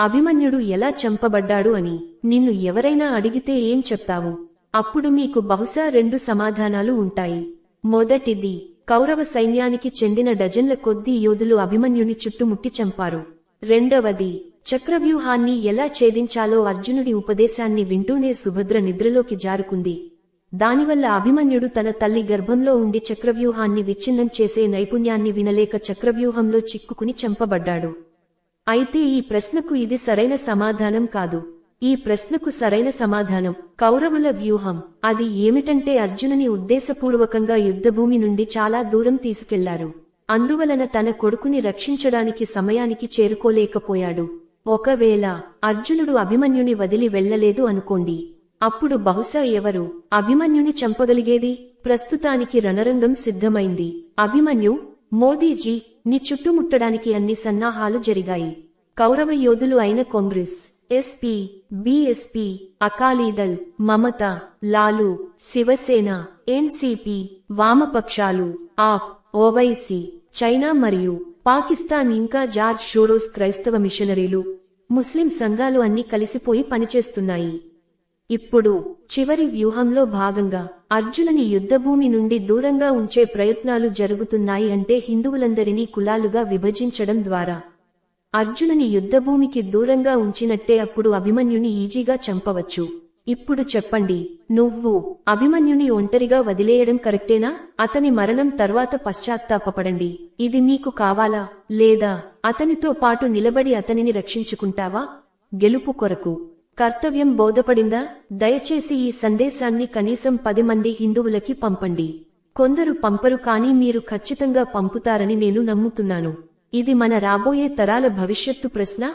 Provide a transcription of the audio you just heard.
అభిమన్యుడు ఎలా చంపబడ్డాడు అని నిన్ను ఎవరైనా అడిగితే ఏం చెప్తావు? అప్పుడు మీకు బహుశా రెండు సమాధానాలు ఉంటాయి. మొదటిది కౌరవ సైన్యానికి చెందిన డజన్ల కొద్దీ యోధులు అభిమన్యుని చుట్టుముట్టి చంపారు. రెండవది చక్రవ్యూహాన్ని ఎలా ఛేదించాలో అర్జునుడి ఉపదేశాన్ని వింటూనే సుభద్ర నిద్రలోకి జారుకుంది. దానివల్ల అభిమన్యుడు తన తల్లి గర్భంలో ఉండి చక్రవ్యూహాన్ని విచ్ఛిన్నం చేసే నైపుణ్యాన్ని వినలేక చక్రవ్యూహంలో చిక్కుకుని చంపబడ్డాడు. అయితే ఈ ప్రశ్నకు ఇది సరైన సమాధానం కాదు. ఈ ప్రశ్నకు సరైన సమాధానం. కౌరవుల వ్యూహం. అది ఏమిటంటే అర్జునుని ఉద్దేశపూర్వకంగా యుద్ధభూమి నుండి చాలా దూరం తీసుకెళ్ళారు. అందువలన తన కొడుకుని రక్షించడానికి సమయానికి చేరుకోలేకపోయాడు. ఒకవేళ అర్జునుడు అభిమన్యుని వదిలి వెళ్ళలేదు అనుకోండి. అప్పుడు బహుశా ఎవరు? అభిమన్యుని చంపగలిగేది? ప్రస్తుతానికి రణరంగం సిద్ధమైంది. అభిమన్యు మోదీజీ ని చుట్టుముట్టడానికి అన్ని సన్నాహాలు జరిగాయి. కౌరవ యోధులు అయిన Congress SP BSP Akali Dal Mamata Lalu Shiv Sena NCP వామపక్షాలు ఆప్ ఓవైసీ చైనా మరియు పాకిస్తాన్ ఇంకా జార్జ్ షోరోస్ క్రైస్తవ మిషనరీలు ముస్లిం సంఘాలు అన్ని కలిసిపోయి పనిచేస్తున్నాయి. ఇప్పుడు చివరి వ్యూహంలో భాగంగా అర్జునుని యుద్ధభూమి నుండి దూరంగా ఉంచే ప్రయత్నాలు జరుగుతున్నాయి అంటే హిందువులందరినీ కులాలుగా విభజించడం ద్వారా. అర్జునుని యుద్ధభూమికి దూరంగా ఉంచినట్టే అప్పుడు అభిమన్యుని ఈజీగా చంపవచ్చు. ఇప్పుడు చెప్పండి నువ్వు అభిమన్యుని ఒంటరిగా వదిలేయడం కరెక్టేనా? అతని మరణం తర్వాత పశ్చాత్తాపపడండి. ఇది మీకు కావాలా? లేదా అతనితో పాటు నిలబడి అతనిని రక్షించుకుంటావా? గెలుపు కొరకు. కర్తవ్యం బోధపడిందా? దయచేసి ఈ సందేశాన్ని కనీసం పది మంది హిందువులకి పంపండి. కొందరు పంపరు కానీ మీరు ఖచ్చితంగా పంపుతారని నేను నమ్ముతున్నాను. ఇది మన రాబోయే తరాల భవిష్యత్తు ప్రశ్న?